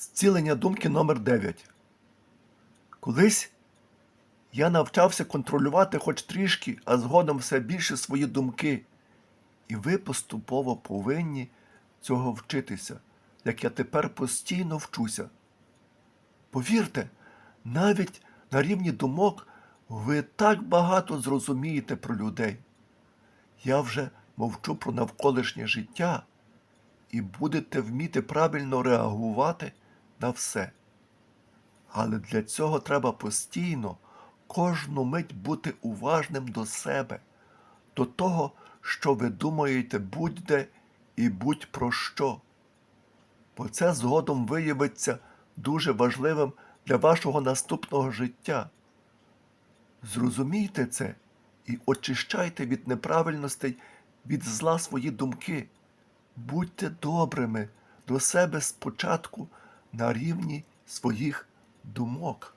Зцілення думки номер 9 Колись я навчався контролювати хоч трішки, а згодом все більше свої думки. І ви поступово повинні цього вчитися, як я тепер постійно вчуся. Повірте, навіть на рівні думок ви так багато зрозумієте про людей. Я вже мовчу про навколишнє життя і будете вміти правильно реагувати на все. Але для цього треба постійно, кожну мить бути уважним до себе, до того, що ви думаєте будь-де і будь-про що. Бо це згодом виявиться дуже важливим для вашого наступного життя. Зрозумійте це і очищайте від неправильностей, від зла свої думки. Будьте добрими до себе спочатку на рівні своїх думок.